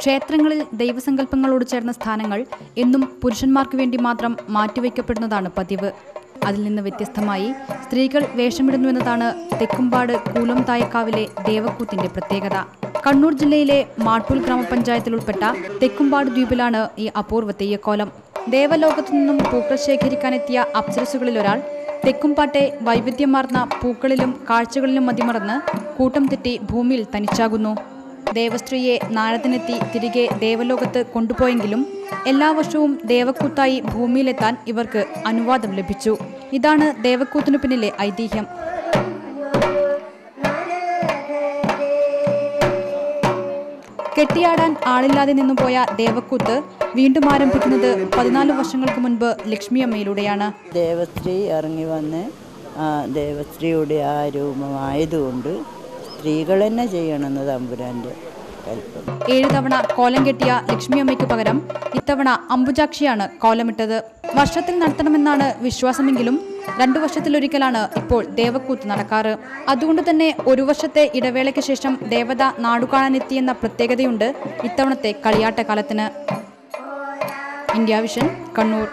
ക്ഷേത്രങ്ങളിൽ ദൈവസങ്കല്പങ്ങളോട് ചേർന്ന സ്ഥാനങ്ങൾ എന്നും പുരുഷന്മാർക്ക് വേണ്ടി മാത്രം മാറ്റിവെക്കപ്പെടുന്നതാണ് പതിവ്. അതിൽ നിന്ന് വ്യത്യസ്തമായി സ്ത്രീകൾ വേഷമിടുന്നു എന്നതാണ് തെക്കുംപാട് കൂലം തായക്കാവിലെ ദേവക്കൂത്തിന്റെ പ്രത്യേകത. കണ്ണൂർ ജില്ലയിലെ മാട്ടൂൽ ഗ്രാമപഞ്ചായത്തിൽ ഉൾപ്പെട്ട തെക്കുംപാട് ദ്വീപിലാണ് ഈ അപൂർവ തെയ്യക്കോലം ദേവലോകത്തു നിന്നും പൂക്കൾ ശേഖരിക്കാനെത്തിയ അപ്സരസുകളിൽ ഒരാൾ തെക്കുംപാട്ടെ വൈവിധ്യമാർന്ന പൂക്കളിലും കാഴ്ചകളിലും മതിമറന്ന് കൂട്ടം തെറ്റി ഭൂമിയിൽ തനിച്ചാകുന്നു. ദേവസ്ത്രീയെ നാരദനെത്തി തിരികെ ദേവലോകത്ത് കൊണ്ടുപോയെങ്കിലും എല്ലാ വർഷവും ദേവക്കൂത്തായി ഭൂമിയിലെത്താൻ ഇവർക്ക് അനുവാദം ലഭിച്ചു. ഇതാണ് ദേവക്കൂത്തിനു പിന്നിലെ ഐതിഹ്യം. കെട്ടിയാടാൻ ആളില്ലാതെ നിന്നുപോയ ദേവക്കൂത്ത് വീണ്ടും ആരംഭിക്കുന്നത് പതിനാല് വർഷങ്ങൾക്ക് മുൻപ് ലക്ഷ്മിയമ്മയിലൂടെയാണ് ദേവസ്ത്രീ ഇറങ്ങി വന്ന് ദേവസ്ത്രീയുടെ ആ രൂപമായതുകൊണ്ട് സ്ത്രീകൾ തന്നെ ചെയ്യണമെന്ന് തമ്പുരാന്റെ കൽപ്പന. ഏഴ് തവണ കോലം കെട്ടിയ ലക്ഷ്മിയമ്മയ്ക്ക് പകരം ഇത്തവണ അംബുജാക്ഷിയാണ് കോലമിട്ടത്. വർഷത്തിൽ നടത്തണമെന്നാണ് വിശ്വാസമെങ്കിലും രണ്ടു വർഷത്തിലൊരിക്കലാണ് ഇപ്പോൾ ദേവക്കൂത്ത് നടക്കാറ്. അതുകൊണ്ട് തന്നെ ഒരു വർഷത്തെ ഇടവേളയ്ക്ക് ശേഷം ദേവത നാടുകാണാനെത്തിയെന്ന പ്രത്യേകതയുണ്ട് ഇത്തവണത്തെ കളിയാട്ട കാലത്തിന്. India Vision Kannur.